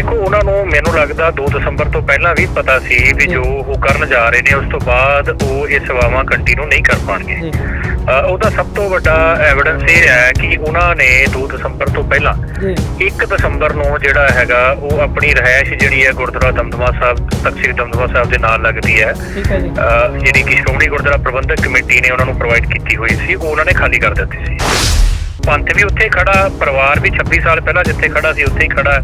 ਦੇਖੋ ਉਹਨਾਂ ਨੂੰ ਮੈਨੂੰ ਲੱਗਦਾ 2 ਦਸੰਬਰ ਤੋਂ ਪਹਿਲਾਂ ਵੀ ਪਤਾ ਸੀ ਵੀ ਜੋ ਉਹ ਕਰਨ ਜਾ ਰਹੇ ਨੇ ਉਸ ਤੋਂ ਬਾਅਦ ਉਹ ਇਹ ਸੇਵਾਵਾਂ ਕੰਟੀਨਿਊ ਨਹੀਂ ਕਰ ਪਾਣਗੇ। ਉਹਦਾ ਸਭ ਤੋਂ ਵੱਡਾ ਐਵੀਡੈਂਸ ਇਹ ਹੈ ਕਿ ਉਹਨਾਂ ਨੇ 2 ਦਸੰਬਰ ਤੋਂ ਪਹਿਲਾਂ 1 ਦਸੰਬਰ ਨੂੰ ਜਿਹੜਾ ਹੈਗਾ ਉਹ ਆਪਣੀ ਰਹਿائش ਜਿਹੜੀ ਹੈ ਗੁਰਦੁਆਰਾ ਦਮਦਮਾ ਸਾਹਿਬ ਤਖਤ ਦਮਦਮਾ ਸਾਹਿਬ ਦੇ ਨਾਲ ਲੱਗਦੀ ਹੈ। ਜਿਹੜੀ ਕਿ ਸ਼੍ਰੋਮਣੀ ਗੁਰਦੁਆਰਾ ਪ੍ਰਬੰਧਕ ਕਮੇਟੀ ਨੇ ਉਹਨਾਂ ਨੂੰ ਪ੍ਰੋਵਾਈਡ ਕੀਤੀ ਹੋਈ ਸੀ ਉਹ ਉਹਨਾਂ ਨੇ ਖਾਲੀ ਕਰ ਦਿੱਤੀ ਸੀ। ਪੰਥ ਵੀ ਉੱਥੇ ਖੜਾ ਪਰਿਵਾਰ ਵੀ 26 ਸਾਲ ਪਹਿਲਾਂ ਜਿੱਥੇ ਖੜਾ ਸੀ ਉੱਥੇ ਹੀ ਖੜਾ।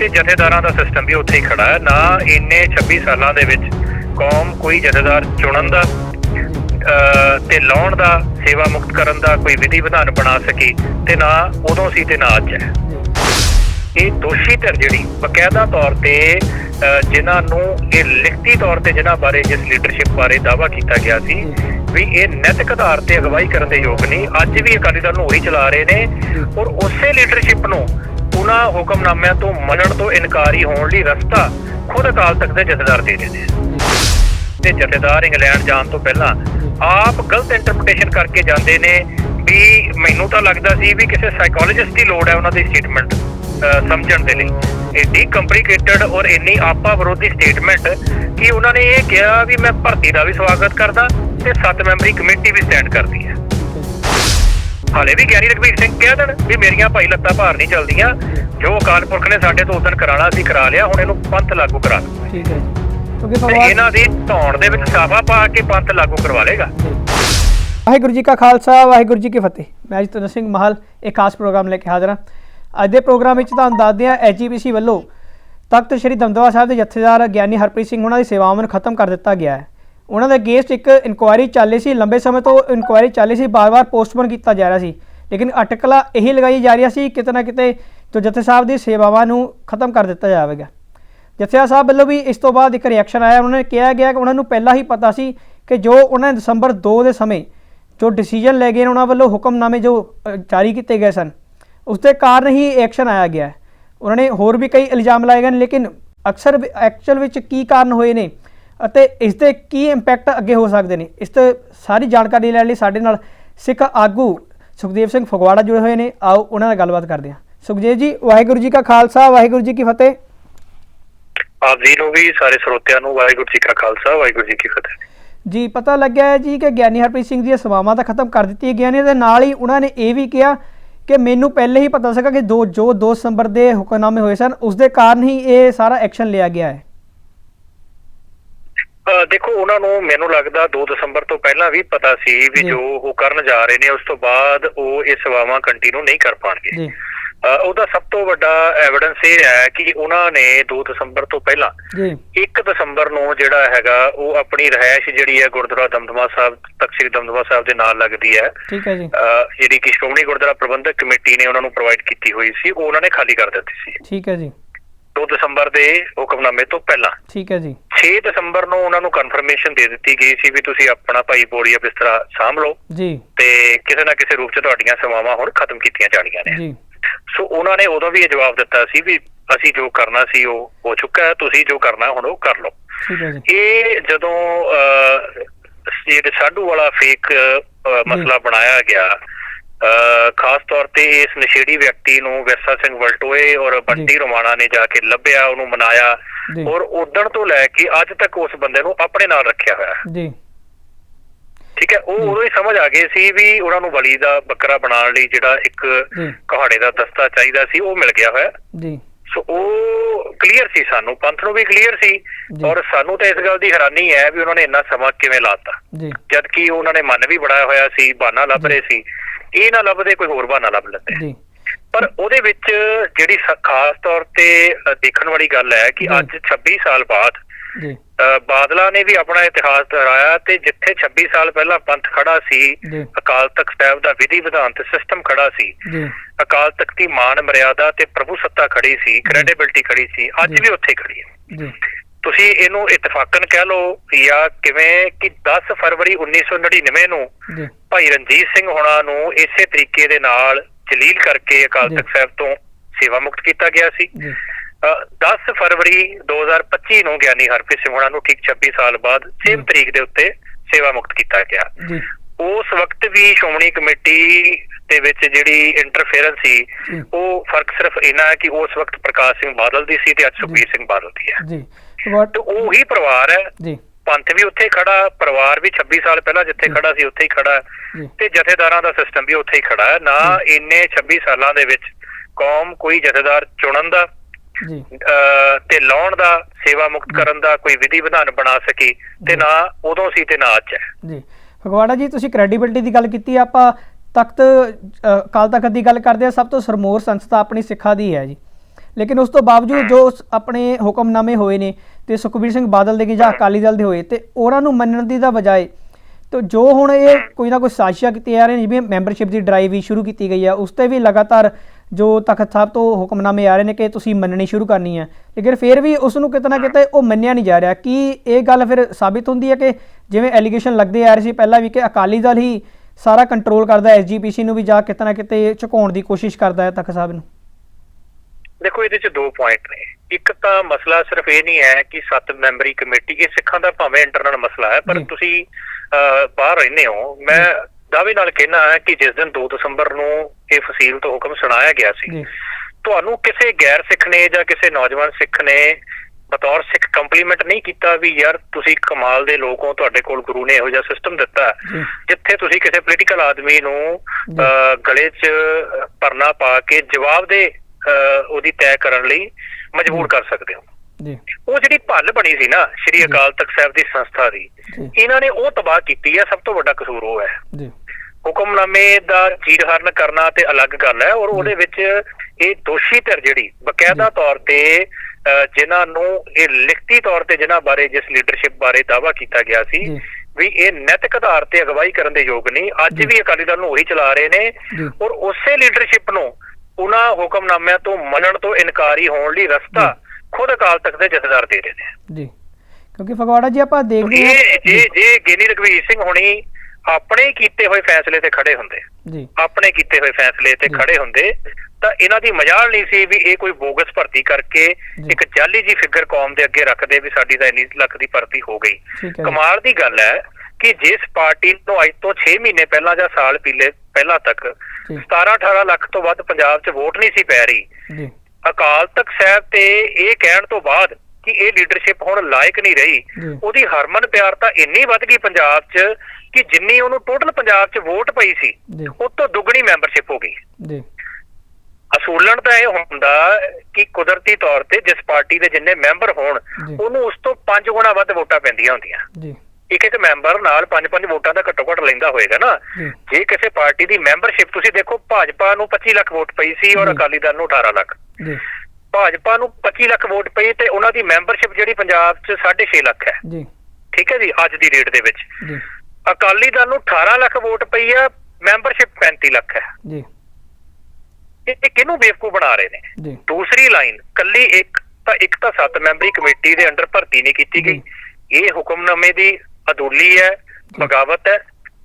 ਤੇ ਜਥੇਦਾਰਾਂ ਦਾ ਸਿਸਟਮ ਵੀ ਉੱਥੇ ਹੀ ਖੜਾ ਹੈ। ਨਾ ਇੰਨੇ 26 ਸਾਲਾਂ ਦੇ ਵਿੱਚ ਕੌਮ ਕੋਈ ਜਥੇਦਾਰ ਚੁਣਨ ਦਾ ਤੇ ਲਾਉਣ ਦਾ ਸੇਵਾ ਮੁਕਤ ਕਰਨ ਦਾ ਕੋਈ ਵਿਧੀ ਵਿਧਾਨ ਬਣਾ ਸਕੀ ਤੇ ਨਾ ਉਦੋਂ ਸੀ ਤੇ ਨਾ ਅੱਜ ਹੈ। ਇਹ ਦੋਸ਼ੀ ਧਿਰ ਜਿਹੜੀ ਬਕਾਇਦਾ ਤੌਰ ਤੇ ਅ, ਜਿਨ੍ਹਾਂ ਨੂੰ ਇਹ ਲਿਖਤੀ ਤੌਰ ਤੇ ਜਿਨ੍ਹਾਂ ਬਾਰੇ ਜਿਸ ਲੀਡਰਸ਼ਿਪ ਬਾਰੇ ਦਾਅਵਾ ਕੀਤਾ ਗਿਆ ਸੀ ਵੀ ਇਹ ਨੈਤਿਕ ਆਧਾਰ ਤੇ ਅਗਵਾਈ ਕਰਨ ਦੇ ਯੋਗ ਨਹੀਂ ਅੱਜ ਵੀ ਅਕਾਲੀ ਦਲ ਨੂੰ ਉਹੀ ਚਲਾ ਰਹੇ ਨੇ ਔਰ ਉਸੇ ਲੀਡਰਸ਼ਿਪ ਨੂੰ ਉਹਨਾਂ ਹੁਕਮਨਾਮਿਆਂ ਤੋਂ ਮੰਨਣ ਤੋਂ ਇਨਕਾਰੀ ਹੋਣ ਲਈ ਰਸਤਾ ਖੁਦ ਅਕਾਲ ਤਖਤ ਦੇ ਜਥੇਦਾਰ ਦੇ ਦਿੰਦੇ ਤੇ ਜਥੇਦਾਰ ਇੰਗਲੈਂਡ ਜਾਣ ਤੋਂ ਪਹਿਲਾਂ ਆਪ ਗਲਤ ਇੰਟਰਪ੍ਰੀਟੇਸ਼ਨ ਕਰਕੇ ਜਾਂਦੇ ਨੇ ਵੀ ਮੈਨੂੰ ਤਾਂ ਲੱਗਦਾ ਸੀ ਵੀ ਕਿਸੇ ਸਾਈਕੋਲੋਜਿਸਟ ਦੀ ਲੋੜ ਹੈ ਉਹਨਾਂ ਦੀ ਸਟੇਟਮੈਂਟ ਸਮਝਣ ਦੇ ਲਈ। ਇੰਨੀ ਕੰਪਲਿਕੇਟਡ ਔਰ ਇੰਨੀ ਆਪਾ ਵਿਰੋਧੀ ਸਟੇਟਮੈਂਟ ਕਿ ਉਹਨਾਂ ਨੇ ਇਹ ਕਿਹਾ ਵੀ ਮੈਂ ਭਰਤੀ ਦਾ ਵੀ ਸਵਾਗਤ ਕਰਦਾ ਤੇ ਸੱਤ ਮੈਂਬਰੀ ਕਮੇਟੀ ਵੀ ਸਟੈਂਡ ਕਰਦੀ ਹੈ। ਹਾਲੇ ਵੀ ਗਿਆਨੀ ਰਘਵੀਰ ਸਿੰਘ ਕਹਿ ਦੇਣ ਵੀ ਮੇਰੀਆਂ ਭਾਈ ਲੱਤਾਂ ਭਾਰ ਨਹੀਂ ਚੱਲਦੀਆਂ। ਜੋ ਅਕਾਲ ਪੁਰਖ ਨੇ ਸਾਡੇ ਤੋਂ ਉਦੋਂ ਕਰਾਣਾ ਸੀ ਕਰਾ ਲਿਆ ਹੁਣ ਇਹਨੂੰ ਪੰਥ ਲਾਗੂ ਕਰਾ ਦਿਓ। ਠੀਕ ਹੈ ਜੀ। ਕਿਉਂਕਿ ਤੇ ਇਹਨਾਂ ਦੀ ਧੌਣ ਦੇ ਵਿੱਚ ਸਾਫਾ ਪਾ ਕੇ ਪੰਥ ਲਾਗੂ ਕਰਵਾ ਲੇਗਾ ਵਾਹਿਗੁਰੂ ਜੀ ਕਾ ਖਾਲਸਾ ਵਾਹਿਗੁਰੂ ਜੀ ਕੀ ਫਤਿਹ। ਮੈਂ ਜਤਨ ਸਿੰਘ ਮਹਾਲ ਇੱਕ ਖਾਸ ਪ੍ਰੋਗਰਾਮ ਲੈ ਕੇ ਹਾਜ਼ਰ ਹਾਂ। ਅੱਜ ਦੇ ਪ੍ਰੋਗਰਾਮ ਵਿੱਚ ਤੁਹਾਨੂੰ ਦੱਸਦੇ ਹਾਂ ਐਜੀਪੀਸੀ ਵੱਲੋਂ ਤਖਤ ਸ੍ਰੀ ਦਮਦਮਾ ਸਾਹਿਬ ਦੇ ਜਥੇਦਾਰ ਗਿਆਨੀ ਹਰਪ੍ਰੀਤ ਸਿੰਘ ਉਹਨਾਂ ਦੀ ਸੇਵਾਵਾਂ ਨੂੰ ਖਤਮ ਕਰ ਦਿੱਤਾ ਗਿਆ ਹੈ। ਉਹਨਾਂ ਦੇ ਅਗੇਂਸਟ ਇੱਕ ਇਨਕੁਆਇਰੀ ਚੱਲ ਰਹੀ ਸੀ, ਲੰਬੇ ਸਮੇਂ ਤੋਂ ਇਨਕੁਆਇਰੀ ਚੱਲ ਰਹੀ ਸੀ ਬਾਰ-ਬਾਰ ਪੋਸਟਪੋਨ ਕੀਤਾ ਜਾ ਰਿਹਾ ਸੀ। ਲੇਕਿਨ ਅਟਕਲਾ ਇਹੀ ਲਗਾਈ ਜਾ ਰਹੀ ਸੀ, ਕਿਤੇ ਨਾ ਕਿਤੇ ਜੋ ਜਥੇ ਸਾਹਿਬ ਦੀ ਸੇਵਾਵਾਂ ਨੂੰ ਖਤਮ ਕਰ ਦਿੱਤਾ ਜਾਵੇਗਾ। ਜਥਿਆ ਸਾਹਿਬ ਵੱਲੋਂ ਵੀ ਇਸ ਤੋਂ ਬਾਅਦ ਇੱਕ ਰਿਐਕਸ਼ਨ ਆਇਆ, ਉਹਨਾਂ ਨੇ ਕਿਹਾ ਗਿਆ ਕਿ ਉਹਨਾਂ ਨੂੰ ਪਹਿਲਾਂ ਹੀ ਪਤਾ ਸੀ ਕਿ ਜੋ ਉਹਨਾਂ ਨੇ ਦਸੰਬਰ 2 ਦੇ ਸਮੇਂ ਜੋ ਡਿਸੀਜਨ ਲੈ ਗਏ ਨੇ, ਉਹਨਾਂ ਵੱਲੋਂ ਹੁਕਮਨਾਮੇ ਜੋ ਜਾਰੀ ਕੀਤੇ ਗਏ ਸਨ, ਉਸ ਦੇ ਕਾਰਨ ਹੀ ਐਕਸ਼ਨ ਆਇਆ ਗਿਆ ਉਹਨਾਂ ਨੇ ਹੋਰ ਵੀ ਕਈ ਇਲਜ਼ਾਮ ਲਾਏ ਗਏ ਨੇ, ਲੇਕਿਨ ਅਕਸਰ ਐਕਚੁਅਲ ਵਿੱਚ ਕੀ ਕਾਰਨ ਹੋਏ ਨੇ ਅਤੇ ਇਸ ਦੇ ਕੀ ਇੰਪੈਕਟ ਅੱਗੇ ਹੋ ਸਕਦੇ ਨੇ? ਇਸ ਤੇ ਸਾਰੀ ਜਾਣਕਾਰੀ ਲੈਣ ਲਈ ਸਾਡੇ ਨਾਲ ਸਿੱਖ ਆਗੂ ਸੁਖਦੇਵ ਸਿੰਘ ਫਗਵਾੜਾ ਜੁੜੇ ਹੋਏ ਨੇ। ਆਓ ਉਹਨਾਂ ਨਾਲ ਗੱਲਬਾਤ ਕਰਦੇ ਹਾਂ। ਸੁਖਦੇਵ ਜੀ ਵਾਹਿਗੁਰੂ ਜੀ ਕਾ ਖਾਲਸਾ ਵਾਹਿਗੁਰੂ ਜੀ ਕੀ ਫਤਿਹ। ਆਪ ਜੀ ਨੂੰ ਵੀ ਸਾਰੇ ਸਰੋਤਿਆਂ ਨੂੰ ਵਾਹਿਗੁਰੂ ਜੀ ਕਾ ਖਾਲਸਾ ਵਾਹਿਗੁਰੂ ਜੀ ਕੀ ਫਤਿਹ। ਜੀ ਪਤਾ ਲੱਗਿਆ ਹੈ ਜੀ ਕਿ ਗਿਆਨੀ ਹਰਪ੍ਰੀਤ ਸਿੰਘ ਦੀਆਂ ਸੇਵਾਵਾਂ ਤਾਂ ਖਤਮ ਕਰ ਦਿੱਤੀਆਂ ਗਈਆਂ ਨੇ ਤੇ ਨਾਲ ਹੀ ਉਹਨਾਂ ਨੇ ਇਹ ਵੀ ਕਿਹਾ ਕਿ ਮੈਨੂੰ ਪਹਿਲੇ ਹੀ ਪਤਾ ਸੀਗਾ ਕਿ ਦੋ ਜੋ 2 ਦਸੰਬਰ ਦੇ ਹੁਕਮਨਾਮੇ ਹੋਏ ਸਨ ਉਸ ਦੇ ਕਾਰਨ ਹੀ ਇਹ ਸਾਰਾ ਐਕਸ਼ਨ ਲਿਆ ਗਿਆ ਹੈ। ਦੇਖੋ ਉਹਨਾਂ ਨੂੰ ਮੈਨੂੰ ਲੱਗਦਾ 2 ਦਸੰਬਰ ਤੋਂ ਪਹਿਲਾਂ ਵੀ ਪਤਾ ਸੀ ਵੀ ਜੋ। ਉਹ ਕਰਨ ਜਾ ਰਹੇ ਨੇ ਉਸ ਤੋਂ ਬਾਅਦ ਉਹ ਇਹ ਸੇਵਾਵਾਂ ਕੰਟੀਨਿਊ ਨਹੀਂ ਕਰ ਪਾਣਗੇ। ਉਹਦਾ ਸਭ ਤੋਂ ਵੱਡਾ ਐਵੀਡੈਂਸ ਇਹ ਹੈ ਕਿ ਉਹਨਾਂ ਨੇ 2 ਦਸੰਬਰ ਤੋਂ ਪਹਿਲਾਂ 1 ਦਸੰਬਰ ਨੂੰ ਜਿਹੜਾ ਹੈਗਾ ਉਹ ਆਪਣੀ ਰਹਿائش ਜਿਹੜੀ ਹੈ ਗੁਰਦੁਆਰਾ ਦਮਦਮਾ ਸਾਹਿਬ ਤਖਤ ਦਮਦਮਾ ਸਾਹਿਬ ਦੇ ਨਾਲ ਲੱਗਦੀ ਹੈ। ਠੀਕ ਹੈ ਜੀ। ਜਿਹੜੀ ਕਿ ਸ਼੍ਰੋਮਣੀ ਗੁਰਦੁਆਰਾ ਪ੍ਰਬੰਧਕ ਕਮੇਟੀ ਨੇ ਉਹਨਾਂ ਨੂੰ ਪ੍ਰੋਵਾਈਡ ਕੀਤੀ ਹੋਈ ਸੀ ਉਹ ਉਹਨਾਂ ਨੇ ਖਾਲੀ ਕਰ ਦਿੱਤੀ ਸੀ। ਠੀਕ ਹੈ ਜੀ। 2 ਦਸੰਬਰ ਦੇ ਹੁਕਮਨਾਮੇ ਤੋਂ ਪਹਿਲਾਂ। ਠੀਕ ਹੈ ਜੀ। 6 ਦਸੰਬਰ ਨੂੰ ਉਹਨਾਂ ਨੂੰ ਕਨਫਰਮੇਸ਼ਨ ਦੇ ਦਿੱਤੀ ਗਈ ਸੀ ਵੀ ਤੁਸੀਂ ਆਪਣਾ ਭਾਈ ਬੋੜੀਆ ਬਿਸਤਰਾ ਸਾਂਭ ਲਓ। ਜੀ। ਤੇ ਕਿਸੇ ਨਾ ਕਿਸੇ ਰੂਪ 'ਚ ਤੁਹਾਡੀਆਂ ਸੇਵਾਵਾਂ ਹੁਣ ਖਤਮ ਕੀਤੀਆਂ ਜਾਣੀਆਂ ਨੇ। ਜੀ। ਸੋ ਉਹਨਾਂ ਨੇ ਉਦੋਂ ਵੀ ਇਹ ਜਵਾਬ ਦਿੱਤਾ ਸੀ ਵੀ ਅਸੀਂ ਜੋ ਕਰਨਾ ਸੀ ਉਹ ਹੋ ਚੁੱਕਾ ਹੈ ਤੁਸੀਂ ਜੋ ਕਰਨਾ ਹੁਣ ਉਹ ਕਰ ਲਓ। ਠੀਕ ਹੈ ਜੀ। ਇਹ ਜਦੋਂ ਇਹ ਸਾਡੂ ਵਾਲਾ ਫੇਕ ਮਸਲਾ ਬਣਾਇਆ ਗਿਆ ਖਾਸ ਤੌਰ ਤੇ ਇਸ ਨਸ਼ੇੜੀ ਵਿਅਕਤੀ ਨੂੰ ਵਿਰਸਾ ਸਿੰਘ ਵਲਟੋਏ ਔਰ ਬੰਟੀ ਰੋਮਾਣਾ ਨੇ ਜਾ ਕੇ ਲੱਭਿਆ ਉਹਨੂੰ ਮਨਾਇਆ ਔਰ ਉਦਣ ਤੋਂ ਲੈ ਕੇ ਅੱਜ ਤੱਕ ਉਸ ਬੰਦੇ ਨੂੰ ਆਪਣੇ ਨਾਲ ਰੱਖਿਆ ਹੋਇਆ ਹੈ। ਜੀ। ਠੀਕ ਹੈ ਉਹ ਉਦੋਂ ਹੀ ਸਮਝ ਆ ਗਏ ਸੀ ਵੀ ਉਹਨਾਂ ਨੂੰ ਬਲੀ ਦਾ ਬੱਕਰਾ ਬਣਾਉਣ ਲਈ ਜਿਹੜਾ ਇੱਕ ਕਹਾੜੇ ਦਾ ਦਸਤਾ ਚਾਹੀਦਾ ਸੀ ਉਹ ਮਿਲ ਗਿਆ ਹੋਇਆ। ਜੀ। ਸੋ ਉਹ ਕਲੀਅਰ ਸੀ ਸਾਨੂੰ ਪੰਥ ਨੂੰ ਵੀ ਕਲੀਅਰ ਸੀ। ਔਰ ਸਾਨੂੰ ਤਾਂ ਇਸ ਗੱਲ ਦੀ ਹੈਰਾਨੀ ਹੈ ਵੀ ਉਹਨਾਂ ਨੇ ਇੰਨਾ ਸਮਾਂ ਕਿਵੇਂ ਲਾਤਾ। ਜਦ ਕਿ ਉਹਨਾਂ ਨੇ ਮਨ ਵੀ ਬਣਾਇਆ ਹੋਇਆ ਸੀ ਬਹਾਨਾ ਲੱਭ ਰਹੇ ਸੀ ਇਹ ਨਾ ਲੱਭਦੇ ਕੋਈ ਹੋਰ ਬਹਾਨਾ ਲੱਭ ਲੈਂਦੇ। ਪਰ ਉਹਦੇ ਵਿੱਚ ਜਿਹੜੀ ਖਾਸ ਤੌਰ ਤੇ ਦੇਖਣ ਵਾਲੀ ਗੱਲ ਹੈ ਕਿ। ਅੱਜ 26 ਸਾਲ ਬਾਅਦ ਜੀ। ਬਾਦਲਾਂ ਨੇ ਵੀ ਆਪਣਾ ਇਤਿਹਾਸ ਦੁਹਰਾਇਆ ਤੇ ਜਿੱਥੇ 26 ਸਾਲ ਪਹਿਲਾਂ ਪੰਥ ਖੜਾ ਸੀ ਅਕਾਲ ਤਖਤ ਸਾਹਿਬ ਦਾ ਵਿਧੀ ਵਿਧਾਨ ਤੇ ਸਿਸਟਮ ਖੜਾ ਸੀ। ਜੀ। ਅਕਾਲ ਤਖਤ ਦੀ ਮਾਨ ਮਰਿਆਦਾ ਤੇ ਪ੍ਰਭੂ ਸੱਤਾ ਖੜੀ ਸੀ ਕ੍ਰੈਡੀਬਿਲਟੀ ਖੜੀ ਸੀ ਅੱਜ। ਵੀ ਉੱਥੇ ਖੜੀ ਹੈ। ਜੀ। ਤੁਸੀਂ ਇਹਨੂੰ ਇਤਫਾਕਨ ਕਹਿ ਲਓ ਜਾਂ ਕਿਵੇਂ ਕਿ 10 ਫਰਵਰੀ 1999 ਨੂੰ ਜੀ। ਭਾਈ ਰਣਜੀਤ ਸਿੰਘ ਹੋਣਾ ਨੂੰ ਇਸੇ ਤਰੀਕੇ ਦੇ ਨਾਲ ਜਲੀਲ ਕਰਕੇ ਅਕਾਲ। ਤਖਤ ਸਾਹਿਬ ਤੋਂ ਸੇਵਾ ਮੁਕਤ ਕੀਤਾ ਗਿਆ ਸੀ। 10 ਫਰਵਰੀ 2025 ਨੂੰ ਗਿਆਨੀ ਹਰਪ੍ਰੀਤ ਸਿੰਘ ਹੋਣਾ ਨੂੰ ਠੀਕ 26 ਸਾਲ ਬਾਅਦ ਸੇਮ। ਤਰੀਕ ਦੇ ਉੱਤੇ ਸੇਵਾ ਮੁਕਤ ਕੀਤਾ ਗਿਆ। ਉਸ ਵਕਤ ਵੀ ਸ਼੍ਰੋਮਣੀ ਕਮੇਟੀ ਦੇ ਵਿੱਚ ਜਿਹੜੀ ਇੰਟਰਫੇਰੈਂਸ ਸੀ। ਉਹ ਫ਼ਰਕ ਸਿਰਫ ਹੈ ਕਿ ਉਸ ਵਕਤ ਪ੍ਰਕਾਸ਼ ਸਿੰਘ ਬਾਦਲ ਦੀ ਸੀ ਤੇ ਅੱਜ ਸੁਖਬੀਰ ਸਿੰਘ ਬਾਦਲ ਦੀ ਹੈ। ਜੀ। ਤੇ ਉਹੀ ਪਰਿਵਾਰ ਹੈ। ਜੀ। ਪੰਥ ਵੀ ਉੱਥੇ ਖੜਾ ਪਰਿਵਾਰ ਵੀ 26 ਸਾਲ ਪਹਿਲਾਂ ਜਿੱਥੇ। ਖੜਾ ਸੀ ਉੱਥੇ ਹੀ ਖੜਾ। ਤੇ ਜਥੇਦਾਰਾਂ ਦਾ ਸਿਸਟਮ ਵੀ ਉੱਥੇ ਹੀ ਖੜਾ ਹੈ। ਨਾ ਇੰਨੇ 26 ਸਾਲਾਂ ਦੇ ਵਿੱਚ ਕੌਮ ਕੋਈ ਜਥੇਦਾਰ ਚੁਣਨ ਦਾ ਤੇ ਲਾਉਣ ਦਾ ਸੇਵਾ ਮੁਕਤ ਕਰਨ ਦਾ ਕੋਈ ਵਿਧੀ ਵਿਧਾਨ ਬਣਾ ਸਕੀ ਤੇ। ਨਾ ਉਦੋਂ ਸੀ ਤੇ ਨਾ ਅੱਜ ਹੈ। ਜੀ। ਫਗਵਾੜਾ ਜੀ ਤੁਸੀਂ ਕ੍ਰੈਡੀਬਿਲਟੀ ਦੀ ਗੱਲ ਕੀਤੀ ਆਪਾਂ ਤਖਤ ਅ, ਅਕਾਲ ਤਖਤ ਦੀ ਗੱਲ ਕਰਦੇ ਆ ਸਭ ਤੋਂ ਸਰਮੋਰ ਸੰਸਥਾ ਆਪਣੀ ਸਿੱਖਾਂ ਦੀ ਹੈ ਜੀ। ਲੇਕਿਨ ਉਸ ਤੋਂ ਬਾਵਜੂਦ ਜੋ ਆਪਣੇ ਹੁਕਮਨਾਮੇ ਹੋਏ ਨੇ ਤੇ ਸੁਖਬੀਰ ਸਿੰਘ ਬਾਦਲ ਦੇ ਕੀ ਜਾਂ ਅਕਾਲੀ ਦਲ ਦੇ ਹੋਏ ਤੇ ਉਹਨਾਂ ਨੂੰ ਮੰਨਣ ਦੀ ਦਾ ਬਜਾਏ ਤੇ ਜੋ ਹੁਣ ਇਹ ਕੋਈ ਨਾ ਕੋਈ ਸਾਜ਼ਿਸ਼ਾਂ ਕੀਤੀ ਜਾ ਰਹੀਆਂ ਨੇ, ਜਿਵੇਂ ਮੈਂਬਰਸ਼ਿਪ ਦੀ ਡਰਾਈਵ ਵੀ ਸ਼ੁਰੂ ਕੀਤੀ ਗਈ ਆ ਉਸ ਤੇ ਵੀ ਲਗਾਤਾਰ ਜੋ ਤਖਤ ਸਾਹਿਬ ਤੋਂ ਹੁਕਮਨਾਮੇ ਆ ਰਹੇ ਨੇ ਕਿ ਤੁਸੀਂ ਮੰਨਣੀ ਸ਼ੁਰੂ ਕਰਨੀ ਹੈ। ਲੇਕਿਨ ਫਿਰ ਵੀ ਉਸ ਨੂੰ ਕਿਤੇ ਨਾ ਕਿਤੇ ਉਹ ਮੰਨਿਆ ਨਹੀਂ ਜਾ ਰਿਹਾ। ਕੀ ਇਹ ਗੱਲ ਫਿਰ ਸਾਬਿਤ ਹੁੰਦੀ ਹੈ ਕਿ ਜਿਵੇਂ ਐਲੀਗੇਸ਼ਨ ਲੱਗਦੇ ਆ ਰਹੇ ਸੀ ਪਹਿਲਾਂ ਵੀ ਕਿ ਅਕਾਲੀ ਦਲ ਹੀ ਸਾਰਾ ਕੰਟਰੋਲ ਕਰਦਾ ਐਸਜੀਪੀਸੀ ਨੂੰ ਵੀ ਜਾ ਕਿਤੇ ਨਾ ਕਿਤੇ ਝੁਕਾਉਣ ਦੀ ਕੋਸ਼ਿਸ਼ ਕਰਦਾ ਹੈ ਤਖਤ ਸਾਹਿਬ ਨੂੰ? ਦੇਖੋ ਇਹਦੇ ਚ ਦੋ ਪੁਆਇੰਟ ਨੇ। ਇੱਕ ਤਾਂ ਮਸਲਾ ਸਿਰਫ ਇਹ ਨਹੀਂ ਹੈ ਕਿ ਸੱਤ ਮੈਂਬਰੀ ਕਮੇਟੀ ਇਹ ਸਿੱਖਾਂ ਦਾ ਭਾਵੇਂ ਇੰਟਰਨਲ ਮਸਲਾ ਹੈ ਪਰ। ਤੁਸੀਂ ਬਾਹਰ ਰਹਿੰਦੇ ਹੋ। ਮੈਂ ਦਾਅਵੇ ਨਾਲ ਕਹਿਣਾ ਹੈ ਕਿ ਜਿਸ ਦਿਨ 2 ਦਸੰਬਰ ਨੂੰ ਇਹ ਫਸੀਲ ਤੋਂ ਹੁਕਮ ਸੁਣਾਇਆ ਗਿਆ ਸੀ ਤੁਹਾਨੂੰ ਕਿਸੇ ਗੈਰ ਸਿੱਖ ਨੇ ਜਾਂ ਕਿਸੇ ਨੌਜਵਾਨ ਸਿੱਖ ਨੇ ਬਤੌਰ ਸਿੱਖ ਕੰਪਲੀਮੈਂਟ ਨਹੀਂ ਕੀਤਾ ਵੀ ਯਾਰ ਤੁਸੀਂ ਕਮਾਲ ਦੇ ਲੋਕ ਹੋ ਤੁਹਾਡੇ ਕੋਲ ਗੁਰੂ ਨੇ ਇਹੋ ਜਿਹਾ ਸਿਸਟਮ ਦਿੱਤਾ। ਜਿੱਥੇ ਤੁਸੀਂ ਕਿਸੇ ਪੋਲੀਟੀਕਲ ਆਦਮੀ ਨੂੰ ਗਲੇ 'ਚ ਪਰਨਾ ਪਾ ਕੇ ਜਵਾਬ ਦੇ ਉਹਦੀ ਤੈਅ ਕਰਨ ਲਈ ਮਜਬੂਰ ਕਰ ਸਕਦੇ ਹੋ। ਜੀ। ਉਹ ਜਿਹੜੀ ਭੱਲ ਬਣੀ ਸੀ ਨਾ ਸ਼੍ਰੀ। ਅਕਾਲ ਤਖਤ ਸਾਹਿਬ ਦੀ ਸੰਸਥਾ ਦੀ ਇਹਨਾਂ ਨੇ ਉਹ ਤਬਾਹ ਕੀਤੀ ਹੈ ਸਭ ਤੋਂ ਵੱਡਾ ਕਸੂਰ ਉਹ ਹੈ। ਜੀ। ਹੁਕਮਨਾਮੇ ਦਾ ਚੀਰਹਰਨ ਕਰਨਾ ਤੇ ਅਲੱਗ ਗੱਲ ਹੈ ਔਰ ਉਹਦੇ ਵਿੱਚ ਇਹ ਦੋਸ਼ੀ ਧਿਰ ਜਿਹੜੀ ਬਕਾਇਦਾ ਤੌਰ ਤੇ ਜਿਨ੍ਹਾਂ ਨੂੰ ਇਹ ਲਿਖਤੀ ਤੌਰ ਤੇ ਜਿਨ੍ਹਾਂ ਬਾਰੇ ਜਿਸ ਲੀਡਰਸ਼ਿਪ ਬਾਰੇ ਦਾਵਾ ਕੀਤਾ ਗਿਆ ਸੀ ਵੀ ਇਹ ਨੈਤਿਕ ਆਧਾਰ ਤੇ ਅਗਵਾਈ ਕਰਨ ਦੇ ਯੋਗ ਨਹੀਂ ਅੱਜ। ਵੀ ਅਕਾਲੀ ਦਲ ਨੂੰ ਉਹੀ ਚਲਾ ਰਹੇ ਨੇ ਔਰ ਉਸੇ ਲੀਡਰਸ਼ਿਪ ਨੂੰ ਉਹਨਾਂ ਹੁਕਮਨਾਮਿਆਂ ਤੋਂ ਮੰਨਣ ਤੋਂ ਇਨਕਾਰੀ ਹੋਣ ਲਈ ਰਸਤਾ ਖੁਦ ਅਕਾਲ ਤਖਤ ਦੇ ਜਥੇਦਾਰ ਦੇ ਰਹੇ ਨੇ। ਜੀ। ਕਿਉਂਕਿ ਫਗਵਾੜਾ ਜੀ ਆਪਾਂ ਦੇਖਦੇ ਹਾਂ ਇਹ ਜੇ ਜੀ, ਗਿਨੀ ਰਘਵੀਰ ਸਿੰਘ ਹੁਣੀ ਆਪਣੇ ਕੀਤੇ ਹੋਏ ਫੈਸਲੇ ਤੇ ਖੜੇ ਹੁੰਦੇ। ਜੀ। ਆਪਣੇ ਕੀਤੇ ਹੋਏ ਫੈਸਲੇ ਤੇ। ਖੜੇ ਹੁੰਦੇ। ਤਾਂ ਇਹਨਾਂ ਦੀ ਮਜਾਲ ਨਹੀਂ ਸੀ ਵੀ ਇਹ ਕੋਈ ਬੋਗਸ ਭਰਤੀ ਕਰਕੇ। ਇੱਕ ਜਾਲੀ ਜੀ ਫਿਗਰ ਕੌਮ ਦੇ ਅੱਗੇ ਰੱਖਦੇ ਵੀ ਸਾਡੀ ਤਾਂ ਇੰਨੀ ਲੱਖ ਦੀ ਭਰਤੀ ਹੋ ਗਈ। ਕਮਾਲ ਦੀ ਗੱਲ ਹੈ ਕਿ ਜਿਸ ਪਾਰਟੀ ਨੂੰ ਅੱਜ ਤੋਂ 6 ਮਹੀਨੇ ਪਹਿਲਾਂ ਜਾਂ ਸਾਲ ਪੀਲੇ ਪਹਿਲਾਂ ਤੱਕ ਜੀ। 17 18 ਲੱਖ ਤੋਂ ਵੱਧ ਪੰਜਾਬ 'ਚ ਵੋਟ ਨਹੀਂ ਸੀ ਪੈ ਰਹੀ। ਅਕਾਲ ਤਖਤ ਸਾਹਿਬ ਤੇ ਇਹ ਕਹਿਣ ਤੋਂ ਬਾਅਦ ਕਿ ਇਹ ਲੀਡਰਸ਼ਿਪ ਹੁਣ ਲਾਇਕ ਨਹੀਂ ਰਹੀ। ਉਹਦੀ ਹਰਮਨ ਪਿਆਰ ਤਾਂ ਇੰਨੀ ਵੱਧ ਗਈ ਪੰਜਾਬ 'ਚ ਕਿ ਜਿੰਨੀ ਉਹਨੂੰ ਟੋਟਲ ਪੰਜਾਬ 'ਚ ਵੋਟ ਪਈ ਸੀ ਉਹ ਤੋਂ ਦੁੱਗਣੀ ਮੈਂਬਰਸ਼ਿਪ ਹੋ ਗਈ। ਜੀ। ਅਸੂਲਣ ਤਾਂ ਇਹ ਹੁੰਦਾ ਕਿ ਕੁਦਰਤੀ ਤੌਰ ਤੇ ਜਿਸ ਪਾਰਟੀ ਦੇ ਜਿੰਨੇ ਮੈਂਬਰ ਹੋਣ। ਉਹਨੂੰ ਉਸ ਤੋਂ 5 ਗੁਣਾ ਵੱਧ ਵੋਟਾਂ ਪੈਂਦੀਆਂ ਹੁੰਦੀਆਂ। ਜੀ। ਇੱਕ ਇੱਕ ਮੈਂਬਰ ਨਾਲ 5-5 ਵੋਟਾਂ ਦਾ ਘੱਟੋ ਘੱਟ ਲੈਂਦਾ ਹੋਏਗਾ ਨਾ। ਜੀ ਕਿਸੇ ਪਾਰਟੀ ਦੀ ਮੈਂਬਰਸ਼ਿਪ ਤੁਸੀਂ ਦੇਖੋ ਭਾਜਪਾ ਨੂੰ 25 ਲੱਖ ਵੋਟ ਪਈ ਸੀ ਔਰ। ਅਕਾਲੀ ਦਲ ਨੂੰ 18 ਲੱਖ। ਭਾਜਪਾ ਨੂੰ 25 ਲੱਖ ਵੋਟ ਪਈ ਤੇ ਉਹਨਾਂ ਦੀ ਮੈਂਬਰਸ਼ਿਪ ਜਿਹੜੀ ਪੰਜਾਬ 'ਚ 6.5 ਲੱਖ ਹੈ। ਜੀ। ਠੀਕ ਹੈ ਜੀ ਅੱਜ ਦੀ ਰੇਟ ਦੇ ਵਿੱਚ। ਜੀ। ਅਕਾਲੀ ਦਲ ਨੂੰ 18 ਲੱਖ ਵੋਟ ਪਈ ਹੈ ਮੈਂਬਰਸ਼ਿਪ 35 ਲੱਖ ਹੈ। ਜੀ। ਇਹ ਕਿਹਨੂੰ ਬੇਵਕੂਫ ਬਣਾ ਰਹੇ ਨੇ? ਦੂਸਰੀ ਲਾਈਨ ਕੱਲੀ ਇੱਕ ਤਾਂ ਇੱਕ ਤਾਂ ਸੱਤ ਮੈਂਬਰੀ ਕਮੇਟੀ ਦੇ ਅੰਡਰ ਭਰਤੀ ਨਹੀਂ ਕੀਤੀ ਗਈ। ਇਹ ਹੁਕਮਨਾਮੇ ਦੀ ਅਦੁੱਲੀ ਹੈ ਬਗਾਵਤ ਹੈ।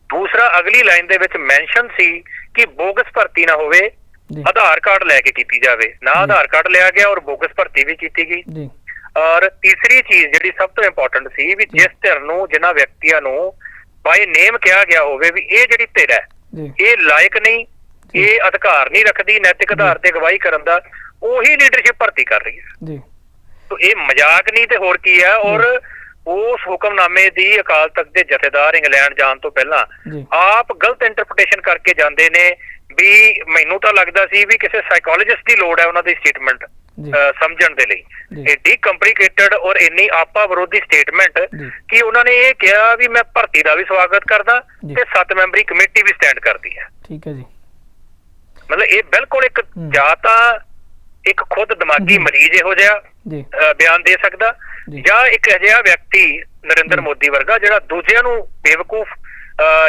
ਦੂਸਰਾ ਅਗਲੀ ਲਾਈਨ ਦੇ ਵਿੱਚ ਮੈਂਸ਼ਨ ਸੀ ਕਿ ਬੋਗਸ ਭਰਤੀ ਨਾ ਹੋਵੇ ਆਧਾਰ ਕਾਰਡ ਲੈ ਕੇ ਕੀਤੀ ਜਾਵੇ। ਨਾ। ਆਧਾਰ ਕਾਰਡ ਲਿਆ ਗਿਆ ਔਰ ਬੋਗਸ ਭਰਤੀ ਵੀ ਕੀਤੀ ਗਈ। ਜੀ। ਔਰ ਤੀਸਰੀ ਚੀਜ਼ ਜਿਹੜੀ ਸਭ ਤੋਂ ਇੰਪੋਰਟੈਂਟ ਸੀ ਵੀ। ਜਿਸ ਧਿਰ ਨੂੰ ਜਿਨ੍ਹਾਂ ਵਿਅਕਤੀਆਂ ਨੂੰ ਬਾਈ ਨੇਮ ਕਿਹਾ ਗਿਆ ਹੋਵੇ ਵੀ ਇਹ ਜਿਹੜੀ ਧਿਰ ਹੈ ਇਹ ਲਾਇਕ ਨਹੀਂ। ਇਹ ਅਧਿਕਾਰ ਨਹੀਂ ਰੱਖਦੀ ਨੈਤਿਕ ਆਧਾਰ ਤੇ ਅਗਵਾਈ ਕਰਨ ਦਾ ਉਹੀ ਲੀਡਰਸ਼ਿਪ ਭਰਤੀ ਕਰ ਰਹੀ ਹੈ। ਜੀ। ਤੋ ਇਹ ਮਜ਼ਾਕ ਨਹੀਂ ਤੇ ਹੋਰ ਕੀ ਹੈ ਔਰ ਉਸ ਹੁਕਮਨਾਮੇ ਦੀ ਅਕਾਲ ਤਖਤ ਦੇ ਜਥੇਦਾਰ ਇੰਗਲੈਂਡ ਜਾਣ ਤੋਂ ਪਹਿਲਾਂ ਆਪ ਗਲਤ ਇੰਟਰਪ੍ਰੀਟੇਸ਼ਨ ਕਰਕੇ ਜਾਂਦੇ ਨੇ ਵੀ ਮੈਨੂੰ ਤਾਂ ਲੱਗਦਾ ਸੀ ਵੀ ਕਿਸੇ ਸਾਈਕੋਲੋਜਿਸਟ ਦੀ ਲੋੜ ਹੈ ਉਹਨਾਂ ਦੀ ਸਟੇਟਮੈਂਟ ਸਮਝਣ ਦੇ ਲਈ। ਏਡੀ ਕੰਪਲਿਕੇਟਡ ਔਰ ਇੰਨੀ ਆਪਾ ਵਿਰੋਧੀ ਸਟੇਟਮੈਂਟ। ਕਿ ਉਹਨਾਂ ਨੇ ਇਹ ਕਿਹਾ ਵੀ ਮੈਂ ਭਰਤੀ ਦਾ ਵੀ ਸਵਾਗਤ ਕਰਦਾ। ਤੇ ਸੱਤ ਮੈਂਬਰੀ ਕਮੇਟੀ ਵੀ ਸਟੈਂਡ ਕਰਦੀ ਹੈ ਠੀਕ ਹੈ ਜੀ ਮਤਲਬ ਇਹ ਬਿਲਕੁਲ ਇੱਕ। ਜਾਂ ਤਾਂ ਇੱਕ ਖੁਦ ਦਿਮਾਗੀ। ਮਰੀਜ਼ ਇਹੋ ਜਿਹਾ ਬਿਆਨ ਦੇ ਸਕਦਾ। ਜਾਂ। ਇੱਕ ਅਜਿਹਾ ਵਿਅਕਤੀ ਨਰਿੰਦਰ। ਮੋਦੀ ਵਰਗਾ ਜਿਹੜਾ ਦੂਜਿਆਂ ਨੂੰ ਬੇਵਕੂਫ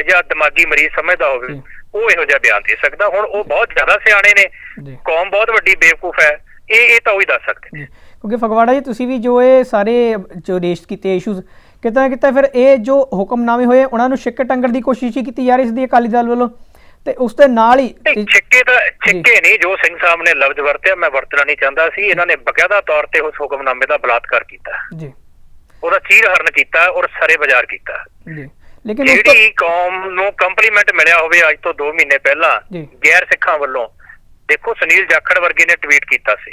ਜਾਂ ਦਿਮਾਗੀ ਮਰੀਜ਼ ਸਮਝਦਾ ਹੋਵੇ। ਉਹ ਇਹੋ ਜਿਹਾ ਬਿਆਨ ਦੇ ਸਕਦਾ। ਹੁਣ ਉਹ ਬਹੁਤ ਜ਼ਿਆਦਾ ਸਿਆਣੇ ਨੇ। ਕੌਮ ਬਹੁਤ ਵੱਡੀ ਬੇਵਕੂਫ ਹੈ। ਇਹ ਇਹ ਤਾਂ ਉਹੀ ਦੱਸ ਸਕਦੇ ਕਿਉਂਕਿ ਫਗਵਾੜਾ ਜੀ ਤੁਸੀਂ ਵੀ ਜੋ ਇਹ ਸਾਰੇ ਜੋ ਰੇਸ ਕੀਤੇ ਇਸ਼ੂਜ਼ ਕਿਤੇ ਨਾ ਕਿਤੇ ਫਿਰ ਇਹ ਜੋ ਹੁਕਮਨਾਮੇ ਹੋਏ ਉਹਨਾਂ ਨੂੰ ਛਿੱਕ ਟੰਗਣ ਦੀ ਕੋਸ਼ਿਸ਼ ਹੀ ਕੀਤੀ ਜਾ ਰਹੀ ਸੀ ਦੀ ਅਕਾਲੀ ਦਲ ਵੱਲੋਂ। ਤੇ ਉਸ ਦੇ ਨਾਲ ਹੀ ਛਿੱਕੇ ਤਾਂ ਛਿੱਕੇ ਨਹੀਂ ਜੋ ਸਿੰਘ ਸਾਹਿਬ ਨੇ ਲਫ਼ਜ਼ ਵਰਤਿਆ ਮੈਂ ਵਰਤਣਾ ਨਹੀਂ ਚਾਹੁੰਦਾ ਸੀ। ਇਹਨਾਂ ਨੇ ਬਕਾਇਦਾ ਤੌਰ ਤੇ ਉਸ ਹੁਕਮਨਾਮੇ ਦਾ ਬਲਾਤਕਾਰ ਕੀਤਾ। ਜੀ। ਉਹਦਾ ਚੀਰ ਹਰਨ ਕੀਤਾ ਔਰ ਸਰੇ ਬਾਜ਼ਾਰ ਕੀਤਾ। ਜੀ। ਲੇਕਿਨ ਉਸ ਤੋਂ ਜਿਹੜੀ ਕੌਮ ਨੂੰ ਕੰਪਲੀਮੈਂਟ ਮਿਲਿਆ ਹੋਵੇ ਅੱਜ ਤੋਂ 2 ਮਹੀਨੇ ਪਹਿਲਾਂ। ਗੈਰ ਸਿੱਖਾਂ ਵੱਲੋਂ ਦੇਖੋ ਸੁਨੀਲ ਜਾਖੜ ਵਰਗੇ ਨੇ ਟਵੀਟ ਕੀਤਾ ਸੀ।